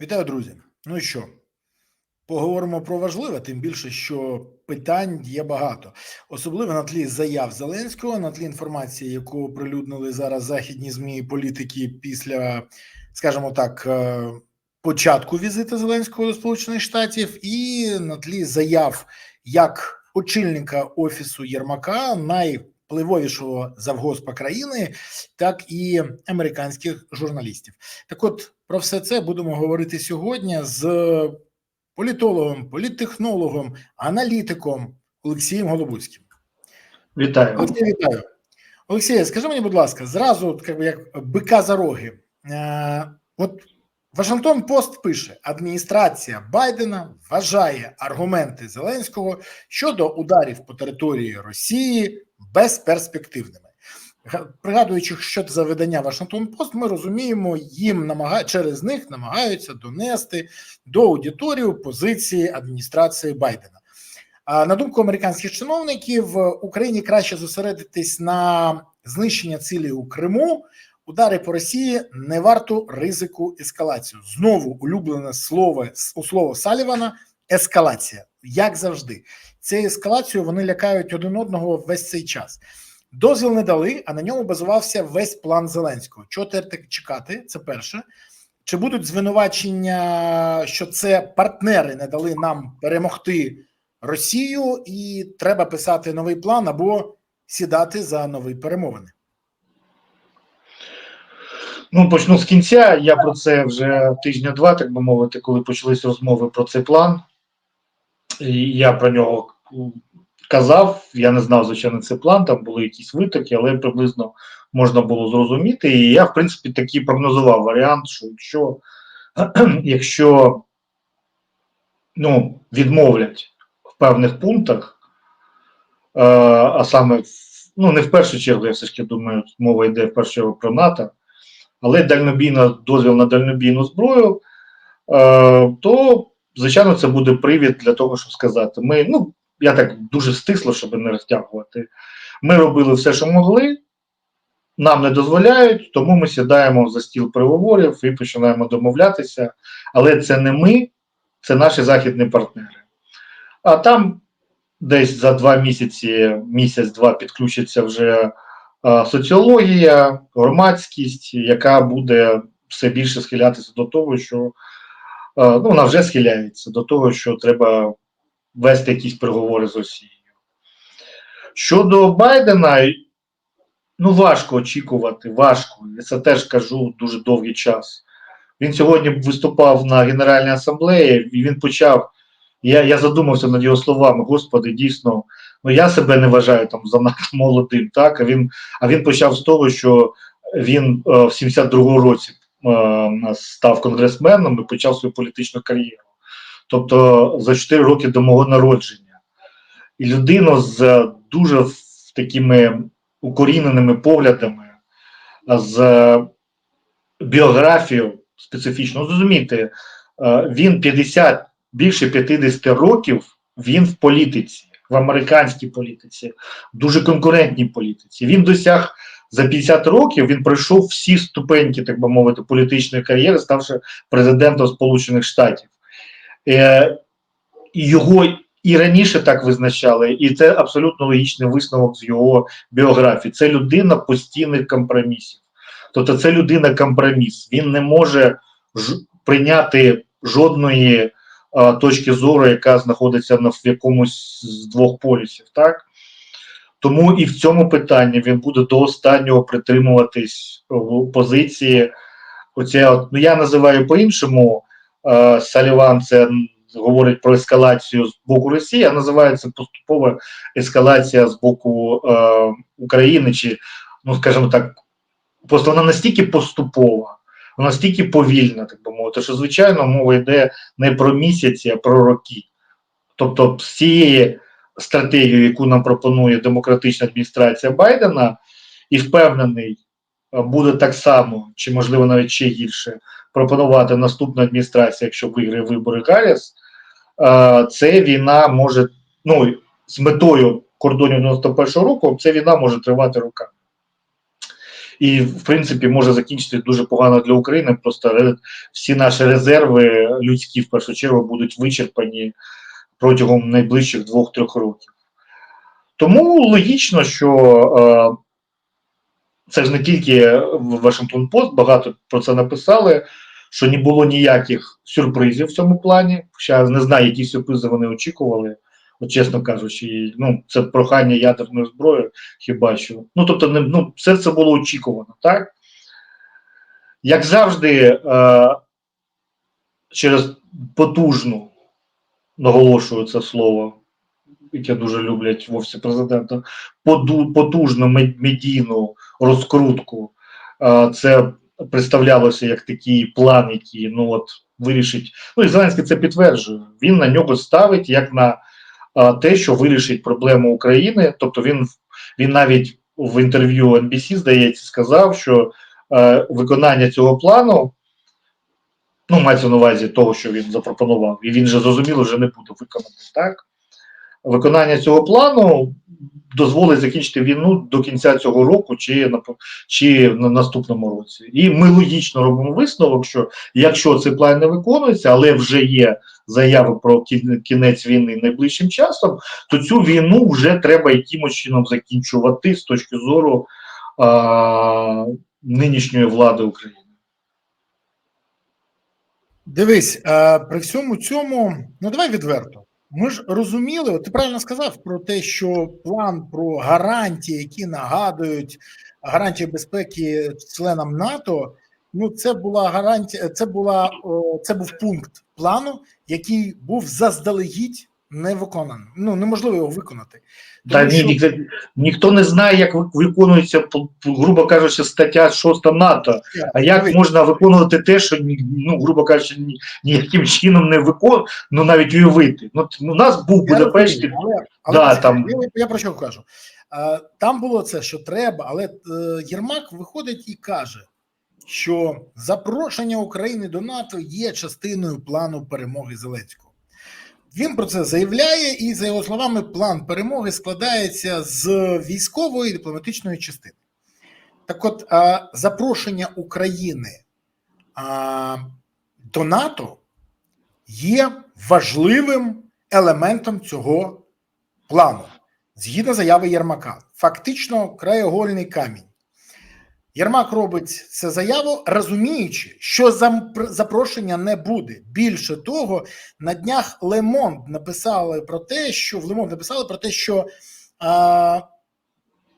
Вітаю, друзі. Ну що, поговоримо про важливе, тим більше, що питань є багато, особливо на тлі заяв Зеленського, на тлі інформації, яку оприлюднили зараз західні змі і політики після, скажімо так, е, початку візиту Зеленського до Сполучених Штатів, і на тлі заяв як очільника офісу Єрмака, найвпливовішого завгоспа країни, так і американських журналістів. Так, от про все це будемо говорити сьогодні з політологом, політтехнологом, аналітиком Олексієм Голобуцьким. Вітаю. Олексій, вітаю. Олексій, скажи мені, будь ласка, зразу, як бика за роги. Е, от Вашингтон Пост пише: адміністрація Байдена вважає аргументи Зеленського щодо ударів по території Росії безперспективними. Пригадуючи, що це за видання Вашингтон Пост, ми розуміємо, їм намага... через них намагаються донести до аудиторії позиції адміністрації Байдена. А на думку американських чиновників, в Україні краще зосередитись на знищення цілі у Криму. Удари по Росії не варто ризику ескалацію. Знову улюблене слово у слово Салівана ескалація, як завжди. Цією ескалацією вони лякають один одного весь цей час. Дозвіл не дали, а на ньому базувався весь план Зеленського. Чого тепер чекати? Це перше. Чи будуть звинувачення, що це партнери не дали нам перемогти Росію, і треба писати новий план або сідати за нові перемовини? Ну, почну з кінця. Я про це вже тижня-два, так би мовити, коли почались розмови про цей план. І я про нього казав. Я не знав, звичайно, цей план, там були якісь витоки, але приблизно можна було зрозуміти. І я, в принципі, такий прогнозував варіант, що якщо, якщо ну, відмовлять в певних пунктах, е, а саме, ну, не в першу чергу, я все ж таки думаю, мова йде в першу чергу про НАТО але дальнобійна дозвіл на дальнобійну зброю, е, то звичайно це буде привід для того, щоб сказати: ми, ну я так дуже стисло, щоб не розтягувати. Ми робили все, що могли, нам не дозволяють, тому ми сідаємо за стіл переговорів і починаємо домовлятися. Але це не ми, це наші західні партнери. А там десь за два місяці, місяць-два підключиться вже соціологія, громадськість, яка буде все більше схилятися до того, що е, ну, вона вже схиляється до того, що треба вести якісь переговори з Росією. Щодо Байдена, ну важко очікувати, важко. Я це теж кажу дуже довгий час. Він сьогодні виступав на Генеральній асамблеї, і він почав. Я я задумався над його словами, Господи, дійсно, ну я себе не вважаю там занадто молодим. так, А він а він почав з того, що він е, в 72-му році е, став конгресменом і почав свою політичну кар'єру. Тобто за 4 роки до мого народження. І людина з дуже такими укоріненими поглядами, з біографією специфічно. Зрозумійте, е, він 50, більше 50 років він в політиці, в американській політиці, дуже конкурентній політиці. Він досяг за 50 років, він пройшов всі ступеньки, так би мовити, політичної кар'єри, ставши президентом Сполучених Штатів. Е, Його і раніше так визначали, і це абсолютно логічний висновок з його біографії. Це людина постійних компромісів. Тобто, це людина компроміс. Він не може прийняти жодної а, точки зору, яка знаходиться на в якомусь з двох полюсів. Так тому і в цьому питанні він буде до останнього притримуватись в позиції. Оця, ну я називаю по-іншому. Е, Саліван це говорить про ескалацію з боку Росії, а називається поступова ескалація з боку е, України, чи, ну скажімо так, просто вона настільки поступова, настільки повільна, так би мовити, що звичайно мова йде не про місяці, а про роки. Тобто, з цієї стратегії, яку нам пропонує демократична адміністрація Байдена, і впевнений, буде так само, чи можливо навіть ще гірше, пропонувати наступна адміністрація, якщо виграє вибори Гарріс, це війна може, ну з метою кордонів 91-го року, ця війна може тривати роками. І в принципі може закінчити дуже погано для України. Просто всі наші резерви людські в першу чергу будуть вичерпані протягом найближчих двох-трьох років. Тому логічно, що е, це ж не тільки в Вашингтон Пост, багато про це написали, що не було ніяких сюрпризів в цьому плані. Хоча не знаю, які сюрпризи вони очікували. От чесно кажучи, ну, це прохання ядерної зброї, хіба що. Ну, тобто, не, ну, все це було очікувано, так? Як завжди, е, через потужну, наголошую це слово, яке дуже люблять в офісі президента, потужну медійну розкрутку. Е, Це представлялося як такий план, який ну от вирішить. Ну і Зеленський це підтверджує. Він на нього ставить як на те, що вирішить проблему України. Тобто він він навіть в інтерв'ю NBC, здається, сказав, що е, виконання цього плану. Ну, мається на увазі того, що він запропонував, і він же зрозуміло вже не буде виконаний, так? Виконання цього плану дозволить закінчити війну до кінця цього року чи на чи на наступному році. І ми логічно робимо висновок, що якщо цей план не виконується, але вже є заяви про кінець війни найближчим часом, то цю війну вже треба якимось чином закінчувати з точки зору а, нинішньої влади України. Дивись, е, при всьому цьому, ну давай відверто. Ми ж розуміли, ти правильно сказав про те, що план про гарантії, які нагадують гарантії безпеки членам НАТО. Ну, це була гарантія, це була це був пункт плану, який був заздалегідь не виконаний. Ну неможливо його виконати. Та ні, що- ніхто, ніхто не знає, як виконується, грубо кажучи, стаття 6 НАТО. А як можна виконувати те, що ні- ну, грубо кажучи, ні, ніяким чином не виконує, ну навіть уявити. Ну, у нас був Я Будапешт, але, але Да, там- я, я про що кажу? Там було це, що треба, але е, Єрмак виходить і каже, що запрошення України до НАТО є частиною плану перемоги Зеленського. Він про це заявляє, і за його словами, план перемоги складається з військової і дипломатичної частини. Так, от запрошення України до НАТО є важливим елементом цього плану, згідно заяви Єрмака. Фактично краєгольний камінь. Єрмак робить це заяву, розуміючи, що запрошення не буде. Більше того, на днях Лемонд написали про те, що в Лемонд написали про те, що а,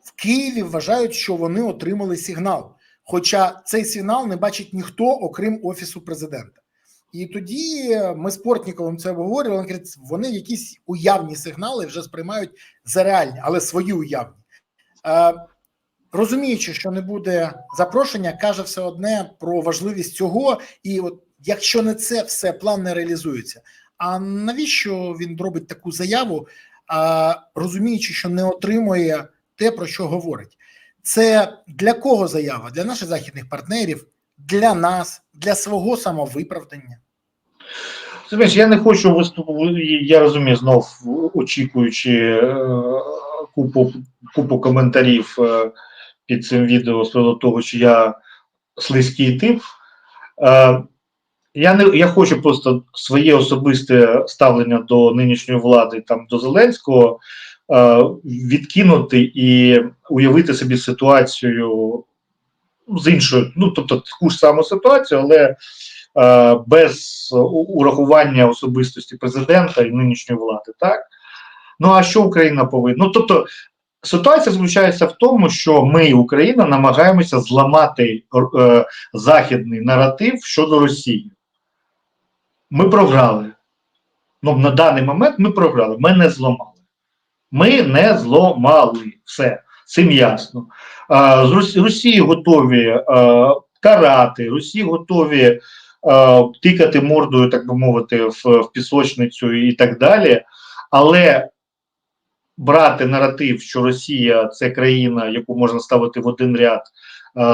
в Києві вважають, що вони отримали сигнал. Хоча цей сигнал не бачить ніхто, окрім офісу президента. І тоді ми з Портніковим це обговорювали. Він говорить, вони якісь уявні сигнали вже сприймають за реальні, але свої уявні. Розуміючи, що не буде запрошення, каже все одне про важливість цього. І от якщо не це, все план не реалізується. А навіщо він робить таку заяву, а, розуміючи, що не отримує те, про що говорить? Це для кого заява? Для наших західних партнерів, для нас, для свого самовиправдання. Знаєш, я не хочу виступити, я розумію, знов очікуючи е, купу, купу коментарів е, під цим відео з того, що я слизький тип. Е, я не я хочу просто своє особисте ставлення до нинішньої влади, там до Зеленського, е, відкинути і уявити собі ситуацію з іншою, ну тобто таку ж саму ситуацію, але е, без урахування особистості президента і нинішньої влади, так? Ну а що Україна повинна? Ну тобто ситуація заключається в тому, що ми, Україна, намагаємося зламати е, західний наратив щодо Росії. Ми програли. Ну, на даний момент ми програли. Ми не зламали. Ми не зламали все. Цим ясно. А, з Росії, готові а, карати, Росії готові а, тикати мордою, так би мовити, в, в пісочницю і так далі. Але брати наратив, що Росія це країна, яку можна ставити в один ряд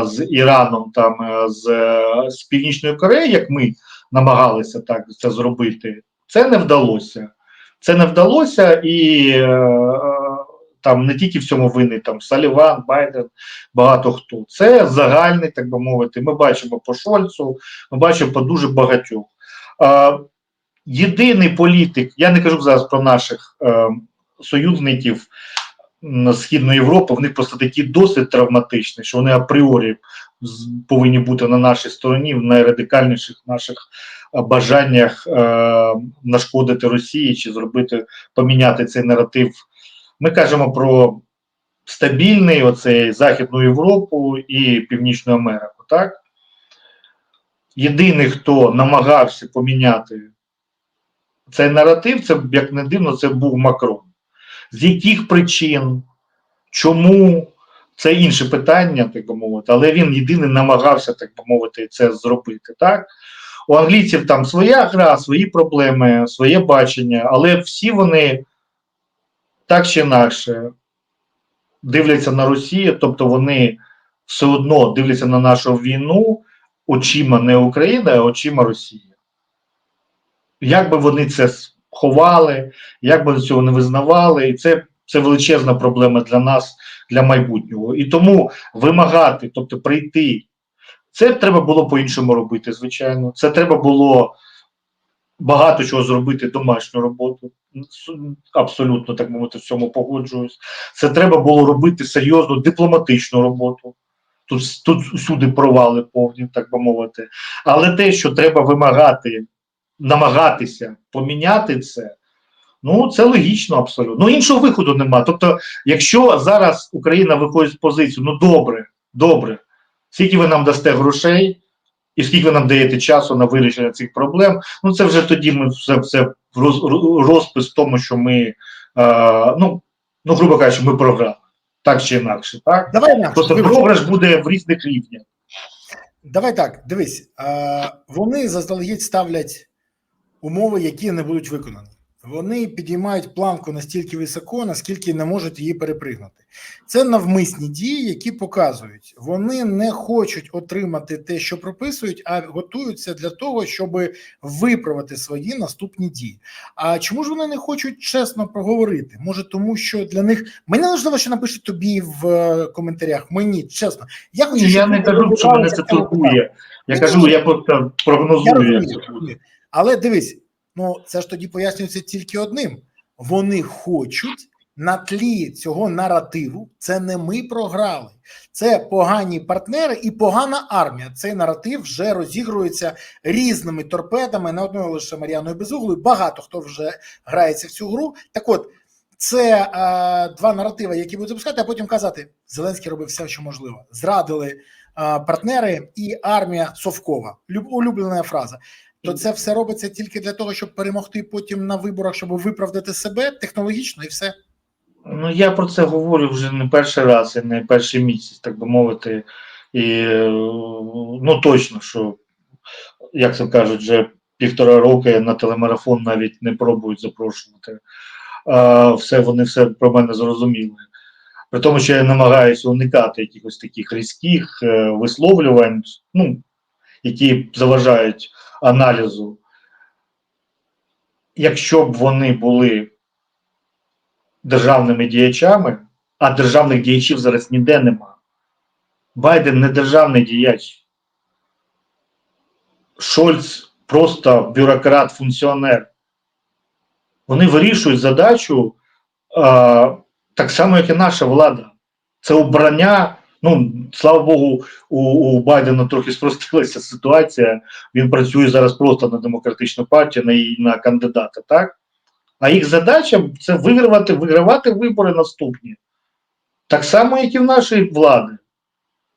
з Іраном, там з, е, з Північною Кореєю, як ми намагалися так це зробити, це не вдалося. Це не вдалося, і е, там не тільки в цьому винний там Саліван, Байден, багато хто. Це загальний, так би мовити. Ми бачимо по Шольцу, ми бачимо по дуже багатьох. А, єдиний політик, я не кажу зараз про наших е, союзників Східної Європи, в них просто такий досвід травматичний, що вони апріорі повинні бути на нашій стороні в найрадикальніших наших е, бажаннях е, нашкодити Росії чи зробити поміняти цей наратив. Ми кажемо про стабільний оцей Західну Європу і Північну Америку. Так? Єдиний, хто намагався поміняти цей наратив, це як не дивно, це був Макрон. З яких причин, чому? Це інше питання, так би мовити, але він єдиний намагався, так би мовити, це зробити. Так? У англійців там своя гра, свої проблеми, своє бачення, але всі вони так чи інакше дивляться на Росію, тобто вони все одно дивляться на нашу війну очима не України, а очима Росії. Як би вони це ховали, як би цього не визнавали, і це, це величезна проблема для нас, для майбутнього. І тому вимагати, тобто прийти, це треба було по-іншому робити, звичайно. Це треба було багато чого зробити домашню роботу. Абсолютно так мовити, в цьому погоджуюсь. Це треба було робити серйозну дипломатичну роботу. Тут, тут усюди провали повні, так би мовити. Але те, що треба вимагати, намагатися поміняти це, ну це логічно абсолютно. Ну іншого виходу нема. Тобто, якщо зараз Україна виходить з позиції, ну добре, добре, скільки ви нам дасте грошей, і скільки ви нам даєте часу на вирішення цих проблем, ну це вже тоді ми все, все роз, розпис в тому, що ми, е, ну, ну, грубо кажучи, ми програли. Так чи інакше, так? Давай інакше. Просто програш буде в різних рівнях. Давай так, дивись, е, вони заздалегідь ставлять умови, які не будуть виконані. Вони підіймають планку настільки високо, наскільки не можуть її перепригнути. Це навмисні дії, які показують, вони не хочуть отримати те, що прописують, а готуються для того, щоб виправити свої наступні дії. А чому ж вони не хочуть чесно проговорити? Може, тому що для них мені не важливо, що напишуть тобі в е, коментарях. Мені чесно, я хочу, я не кажу, що мене це турбує. Я кажу, я просто Я прогнозую. як Але дивись, ну це ж тоді пояснюється тільки одним: вони хочуть на тлі цього наративу. Це не ми програли, це погані партнери і погана армія. Цей наратив вже розігрується різними торпедами, не одною лише Мар'яною Безуглою. Багато хто вже грається в цю гру. Так от. Це е, два наративи, які будуть запускати, а потім казати: Зеленський робив все, що можливо. Зрадили е, партнери і армія совкова. Люб, улюблена фраза. То це все робиться тільки для того, щоб перемогти потім на виборах, щоб виправдати себе технологічно і все. Ну, я про це говорю вже не перший раз і не перший місяць, так би мовити. І ну точно, що, як це кажуть, вже півтора роки на телемарафон навіть не пробують запрошувати. А, все, вони все про мене зрозуміли. При тому, що я намагаюся уникати якихось таких різких е, висловлювань, ну, які заважають аналізу. Якщо б вони були державними діячами, а державних діячів зараз ніде нема. Байден не державний діяч. Шольц просто бюрократ, функціонер. Вони вирішують задачу а, так само, як і наша влада. Це обрання. Ну, слава Богу, у, у Байдена трохи спростилася ситуація. Він працює зараз просто на демократичну партію, на її на кандидата, так? А їх задача це вигравати, вигравати вибори наступні. Так само, як і в нашої влади.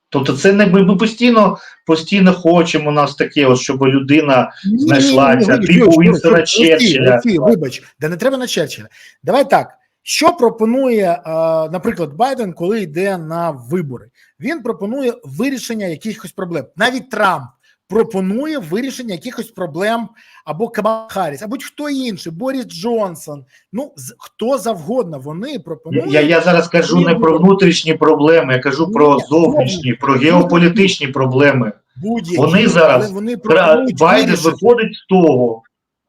Тобто, це не ми, ми постійно, постійно хочемо у нас таке, от, щоб людина знайшлася, типу Уінстона Черчилля. Вибач, да не треба на Черчилля. Давай так. Що пропонує, е, наприклад, Байден, коли йде на вибори? Він пропонує вирішення якихось проблем. Навіть Трамп пропонує вирішення якихось проблем або Камала Харріс, або хто інший, Борис Джонсон. Ну хто завгодно. Вони пропонують. я, я зараз кажу не про внутрішні проблеми, я кажу про зовнішні, про геополітичні проблеми. Вони зараз вони Байден виходить з того,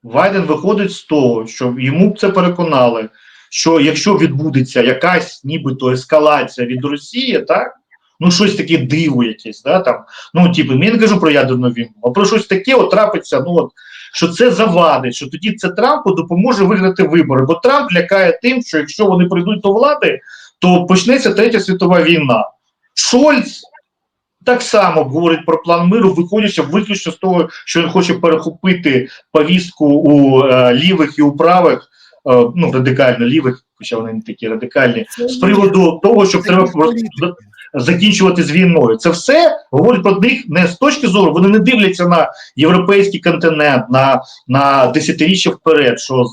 Байден виходить з того, що йому це переконали, що якщо відбудеться якась нібито ескалація від Росії, так ну щось таке диво якесь, да там. Ну, типу, я не кажу про ядерну війну, а про щось таке от трапиться. Ну от що це завадить, що тоді це Трампу допоможе виграти вибори. Бо Трамп лякає тим, що якщо вони прийдуть до влади, то почнеться третя світова війна. Шольц так само говорить про план миру, виходячи виключно з того, що він хоче перехопити повістку у е, лівих і у правих, ну радикально лівих, хоча вони не такі радикальні, з приводу того, що треба закінчувати з війною. Це все говорить про них не з точки зору, вони не дивляться на європейський континент, на, на десятиріччя вперед. що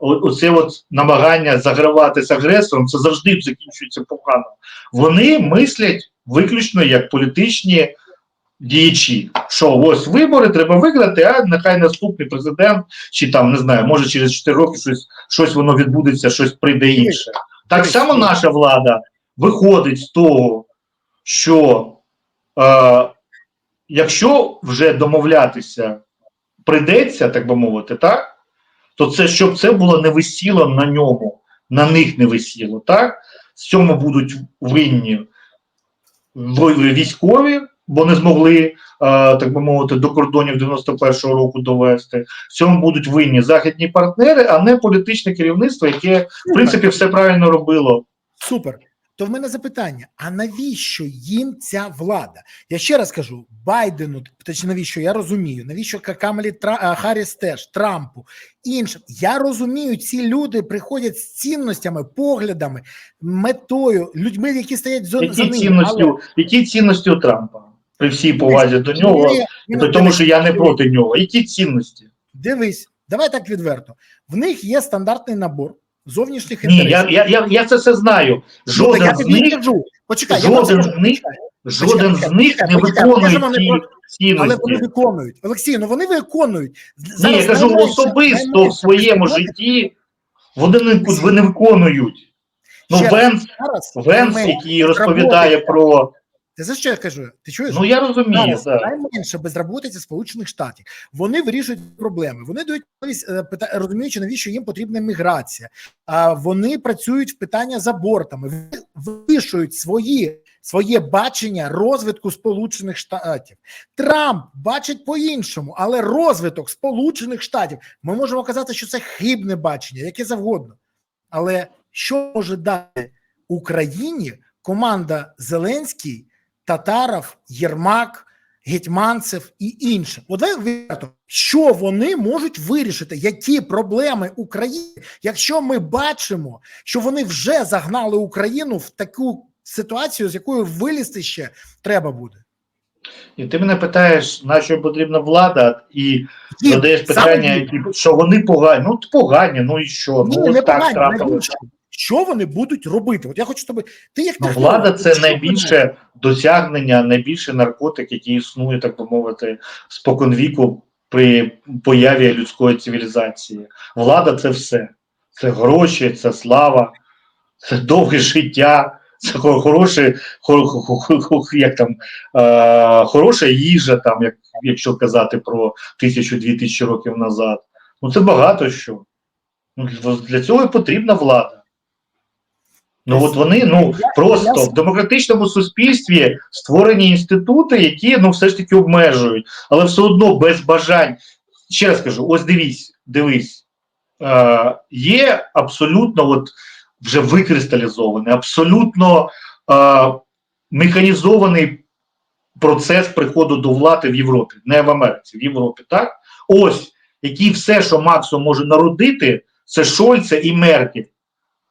Оце от намагання загравати з агресором, це завжди закінчується погано. Вони мислять виключно як політичні діячі. Що ось вибори треба виграти, а нехай наступний президент, чи там не знаю, може через 4 роки щось, щось воно відбудеться, щось прийде інше. Так само наша влада виходить з того, що е, якщо вже домовлятися прийдеться, так би мовити, так, то це щоб це було не висіло на ньому, на них не висіло, так? В цьому будуть винні військові, бо не змогли, е, так би мовити, до кордонів 91-го року довести. В цьому будуть винні західні партнери, а не політичне керівництво, яке в принципі все правильно робило. Супер. То в мене запитання: а навіщо їм ця влада? Я ще раз кажу: Байдену, точніше, навіщо я розумію, навіщо Ка- Камалі Тра... Харріс теж Трампу іншим. Я розумію, ці люди приходять з цінностями, поглядами, метою, людьми, які стоять за, за ними. цінності, у- які цінності у Трампа? При всій повазі до нього, Ні, ні, при тому, що я не проти нього. Які цінності? Дивись, давай так відверто. В них є стандартний набор зовнішніх Ні, інтересів. я, я, я, я це все знаю. Ну, Жоден я з них, кажу. Почекай, жоден з них, жоден з них не виконує ці не але вони виконують. Олексій, ну вони виконують. Ні, я кажу особисто в своєму житті вони не, вони не виконують. Ну, Венс, Венс, який розповідає про. Ти за що я кажу? Ти чуєш? Ну я розумію, найменше безработиця Сполучених Штатів. Вони вирішують проблеми. Вони дають е, розуміючи, навіщо їм потрібна міграція. А вони працюють в питання з абортами, Ви- вирішують свої. Своє бачення розвитку Сполучених Штатів Трамп бачить по-іншому, але розвиток Сполучених Штатів ми можемо казати, що це хибне бачення, яке завгодно. Але що може дати Україні команда Зеленський, Татаров, Єрмак, Гетьманцев і інше. От що вони можуть вирішити, які проблеми України, якщо ми бачимо, що вони вже загнали Україну в таку ситуацію, з якою вилізти ще треба буде. І ти мене питаєш, на що потрібна влада, і задаєш питання, які, що вони погані. Ну, погані, ну і що? Ні, ну, не так погані, трапилося. Що вони будуть робити? От я хочу, щоб ти як Ну, влада це що найбільше досягнення, найбільший наркотик, який існує, так би мовити, споконвіку при появі людської цивілізації. Влада це все. Це гроші, це слава, це довге життя, це хороше, хо- хо- хо- хо- як там, е, хороша їжа, там, як, якщо казати про тисячу-дві тисячі років назад. Ну це багато що. Ну, для- для цього і потрібна влада. Ну от вони ну просто в демократичному суспільстві створені інститути, які ну все ж таки обмежують, але все одно без бажань. Ще раз кажу: ось дивись, дивись, е, є абсолютно от вже викристалізований, абсолютно е, механізований процес приходу до влади в Європі, не в Америці, в Європі. Так, ось який все, що максимум може народити, це Шольца і Меркель.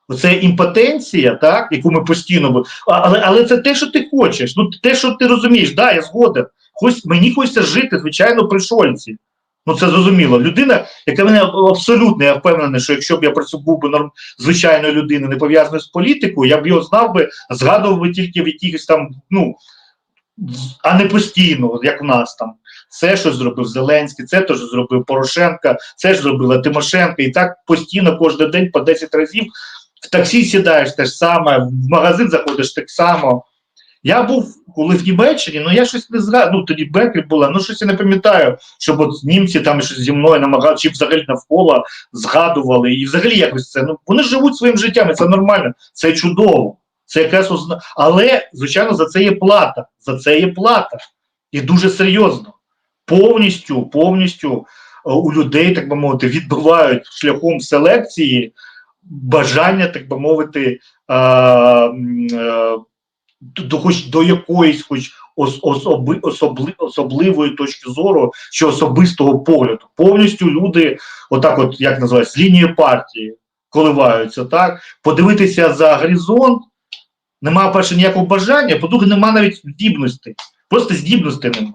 Оце імпотенція, так, яку ми постійно але, але це те, що ти хочеш. Ну те, що ти розумієш, да, я згоден. Хоч мені хочеться жити, звичайно, при Шольці. Ну це зрозуміло. Людина, яка мене абсолютно я впевнений, що якщо б я працював був би норм звичайною людиною, не пов'язаною з політикою, я б його знав би, згадував би тільки в якихось там, ну а не постійно, як в нас там. Це що зробив Зеленський, це теж зробив Порошенка, це ж зробила Тимошенко, і так постійно кожен день по 10 разів в таксі сідаєш те ж саме, в магазин заходиш так само. Я був коли в Німеччині, ну я щось не згадую. Ну тоді Беклі була, ну щось я не пам'ятаю, щоб от німці там щось зі мною намагалися, чи взагалі навколо згадували. І взагалі якось це. Ну вони живуть своїм життям, і це нормально, це чудово. Це якраз озна... Але, звичайно, за це є плата. За це є плата. І дуже серйозно. Повністю, повністю е, у людей, так би мовити, відбивають шляхом селекції бажання, так би мовити, е, до, хоч до якоїсь хоч ос, особи, особли, особливої точки зору чи особистого погляду. Повністю люди, отак, от як називають, з лінії партії коливаються, так подивитися за горизонт. Немає перше ніякого бажання, по-друге, немає навіть здібності. Просто здібності немає.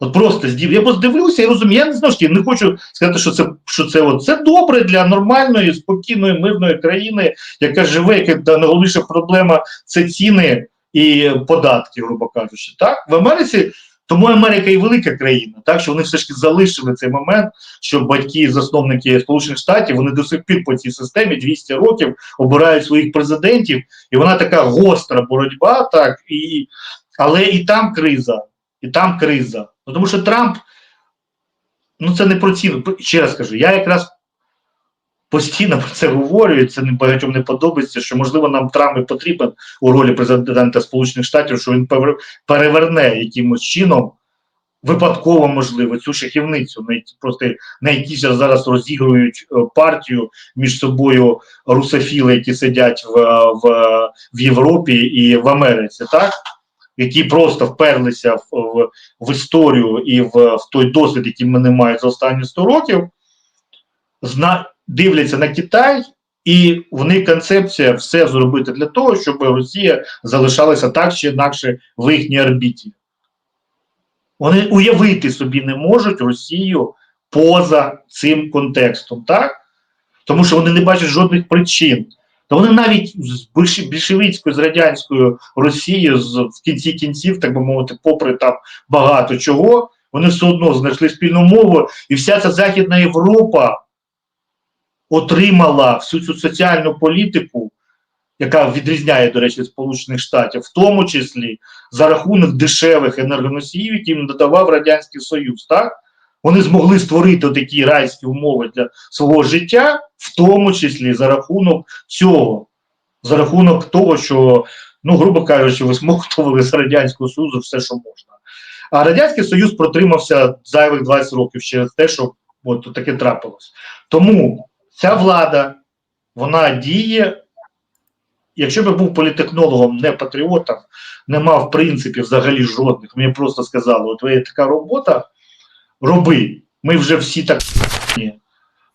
От просто здіб. Я просто дивлюся і розумію. Я не знову ж таки не хочу сказати, що це що це, от, це добре для нормальної, спокійної, мирної країни, яка живе, яка найголовніша проблема це ціни і податки, грубо кажучи. Так в Америці. Тому Америка і велика країна, так що вони все ж таки залишили цей момент, що батьки, засновники Сполучених Штатів, вони до сих пір по цій системі 200 років обирають своїх президентів, і вона така гостра боротьба, так і але і там криза, і там криза. Ну, тому що Трамп, ну це не про ціну. Ще раз кажу, я якраз постійно про це говорю, і це багатьом не подобається, що можливо нам Трамп і потрібен у ролі президента Сполучених Штатів, що він переверне якимось чином. Випадково можливо цю шахівницю, просто на якій зараз розігрують е, партію між собою русофіли, які сидять в, в, в Європі і в Америці, так які просто вперлися в, в, в історію і в, в той досвід, який вони мають за останні 100 років, зна, дивляться на Китай, і в них концепція все зробити для того, щоб Росія залишалася так чи інакше в їхній орбіті. Вони уявити собі не можуть Росію поза цим контекстом, так? Тому що вони не бачать жодних причин. То вони навіть з більш- більшовицькою, з радянською Росією з, в кінці кінців, так би мовити, попри там багато чого, вони все одно знайшли спільну мову, і вся ця Західна Європа отримала всю цю соціальну політику, яка відрізняє, до речі, Сполучених Штатів, в тому числі за рахунок дешевих енергоносіїв, які їм додавав Радянський Союз. Так? Вони змогли створити такі райські умови для свого життя, в тому числі за рахунок цього, за рахунок того, що, ну, грубо кажучи, висмоктували з Радянського Союзу все, що можна. А Радянський Союз протримався зайвих 20 років через те, що от таке трапилось. Тому ця влада, вона діє. Якщо б я був політехнологом, не патріотом, не мав принципів взагалі жодних, мені просто сказали, от твоя така робота, роби. Ми вже всі так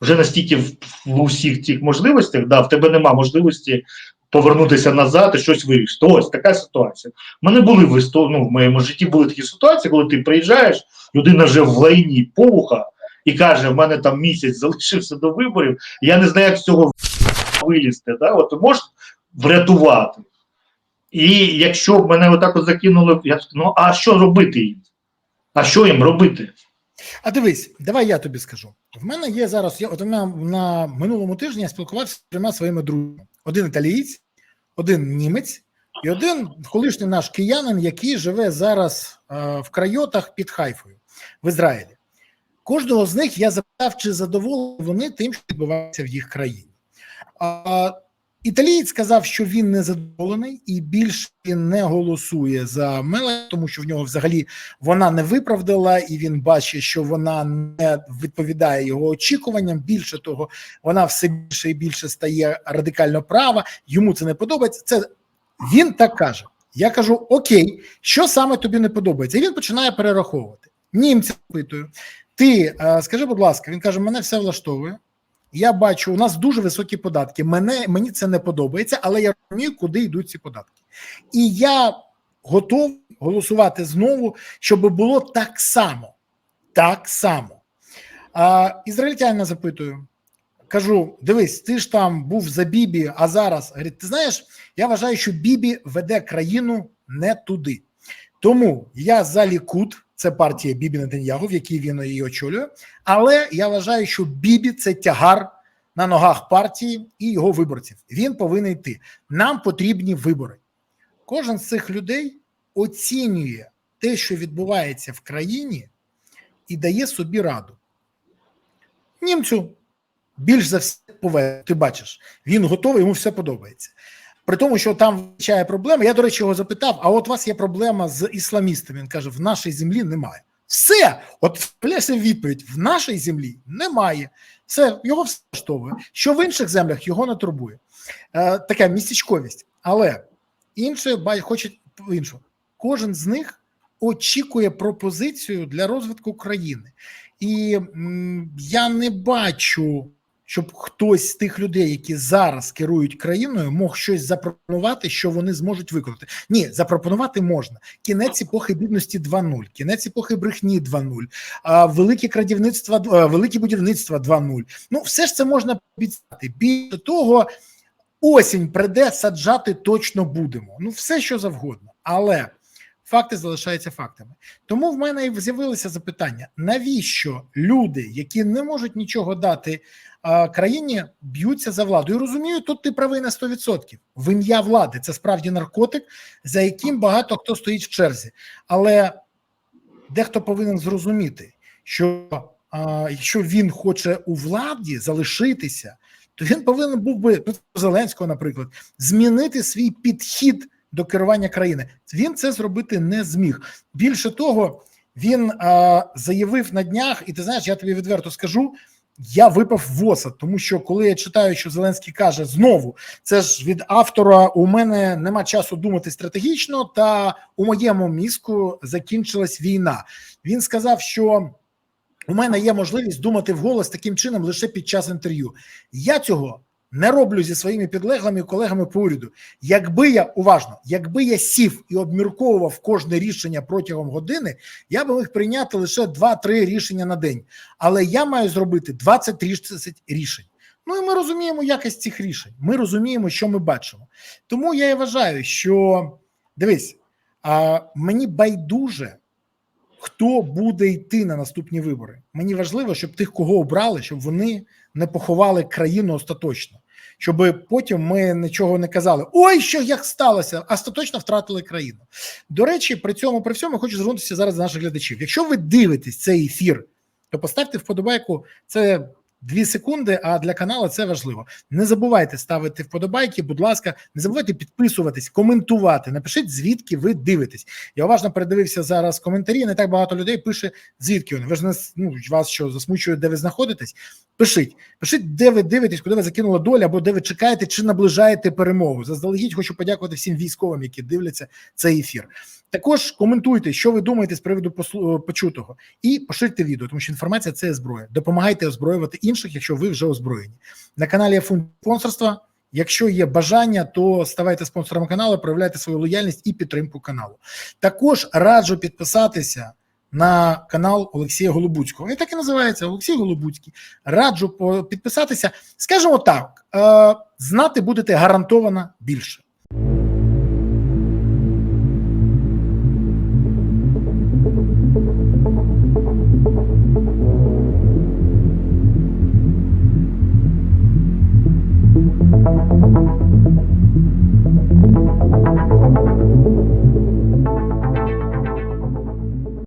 вже настільки в, в усіх цих можливостях, да, в тебе нема можливості повернутися назад і щось вирішити. Ось така ситуація. У мене були в, ну, в моєму житті були такі ситуації, коли ти приїжджаєш, людина вже в лайні повуха і каже: в мене там місяць залишився до виборів, я не знаю, як з цього вилізти. Да? От можеш врятувати. І якщо б мене отак от закинули, я ну а що робити їм? А що їм робити? А дивись, давай я тобі скажу. В мене є зараз. Я от мене на минулому тижні я спілкувався з трьома своїми друзями: один італієць, один німець і один колишній наш киянин, який живе зараз е, в крайотах під Хайфою в Ізраїлі. Кожного з них я запитав, чи задоволені вони тим, що відбувається в їх країні. А, Італієць сказав, що він не задоволений і більше не голосує за Меле, тому що в нього взагалі вона не виправдала, і він бачить, що вона не відповідає його очікуванням. Більше того, вона все більше і більше стає радикально права. Йому це не подобається. Це він так каже. Я кажу: Окей, що саме тобі не подобається? І він починає перераховувати. Німця питаю. Ти е, скажи, будь ласка, він каже: мене все влаштовує. Я бачу, у нас дуже високі податки. Мене мені це не подобається, але я розумію, куди йдуть ці податки. І я готовий голосувати знову, щоб було так само. Так само. А, Ізраїльтянина запитую. Кажу: дивись, ти ж там був за Бібі, а зараз говорить, ти знаєш, я вважаю, що Бібі веде країну не туди. Тому я за Лікут, це партія Бібі Нетаньягу, в якій він її очолює. Але я вважаю, що Бібі це тягар на ногах партії і його виборців. Він повинен йти. Нам потрібні вибори. Кожен з цих людей оцінює те, що відбувається в країні, і дає собі раду. Німцю більш за все пове, ти бачиш, він готовий, йому все подобається. При тому, що там вивчає проблеми. Я, до речі, його запитав: а от у вас є проблема з ісламістами? Він каже: в нашій землі немає. Все, от пляся відповідь: в нашій землі немає. Все, його все влаштовує. Що в інших землях його не турбує. Е, така містечковість. Але інше хочуть іншого. Кожен з них очікує пропозицію для розвитку країни. І м, я не бачу, щоб хтось з тих людей, які зараз керують країною, мог щось запропонувати, що вони зможуть виконати. Ні, запропонувати можна. Кінець епохи бідності 2.0, кінець епохи брехні 2.0, а, велике крадівництво, а, велике будівництво 2.0. Ну, все ж це можна обіцяти. Більше того, осінь прийде, саджати точно будемо. Ну, все що завгодно. Але факти залишаються фактами. Тому в мене і з'явилося запитання: навіщо люди, які не можуть нічого дати країні, б'ються за владу? І розумію, тут ти правий на 100%. В ім'я влади це справді наркотик, за яким багато хто стоїть в черзі. Але дехто повинен зрозуміти, що якщо він хоче у владі залишитися, то він повинен був би ну, Зеленського, наприклад, змінити свій підхід до керування країни. Він це зробити не зміг. Більше того, він а, заявив на днях, і ти знаєш, я тобі відверто скажу. Я випав в осад, тому що коли я читаю, що Зеленський каже знову, це ж від автора у мене нема часу думати стратегічно, та у моєму мізку закінчилась війна. Він сказав, що у мене є можливість думати вголос таким чином лише під час інтерв'ю. Я цього не роблю зі своїми підлеглими колегами по уряду. Якби я уважно, якби я сів і обмірковував кожне рішення протягом години, я би міг прийняти лише 2-3 рішення на день. Але я маю зробити 20-30 рішень. Ну і ми розуміємо якість цих рішень. Ми розуміємо, що ми бачимо. Тому я і вважаю, що дивись, а, мені байдуже. Хто буде йти на наступні вибори? Мені важливо, щоб тих, кого обрали, щоб вони не поховали країну остаточно, щоб потім ми нічого не казали. Ой, що як сталося, остаточно втратили країну. До речі, при цьому при всьому хочу звернутися зараз до наших глядачів. Якщо ви дивитесь цей ефір, то поставте вподобайку. Це дві секунди. А для каналу це важливо. Не забувайте ставити вподобайки. Будь ласка, не забувайте підписуватись, коментувати. Напишіть, звідки ви дивитесь. Я уважно передивився зараз коментарі. Не так багато людей пише, звідки вони. Ви ж не ну, вас що засмучує, де ви знаходитесь. Пишіть, пишіть, де ви дивитесь, куди ви закинула доля, або де ви чекаєте, чи наближаєте перемогу. Заздалегідь хочу подякувати всім військовим, які дивляться цей ефір. Також коментуйте, що ви думаєте з приводу послу- почутого, і поширте відео, тому що інформація це зброя. Допомагайте озброювати інших, якщо ви вже озброєні. На каналі є функція спонсорства. Якщо є бажання, то ставайте спонсором каналу, проявляйте свою лояльність і підтримку каналу. Також раджу підписатися на канал Олексія Голубуцького. Він так і називається Олексій Голубуцький. Раджу підписатися. Скажімо так, е, знати будете гарантовано більше.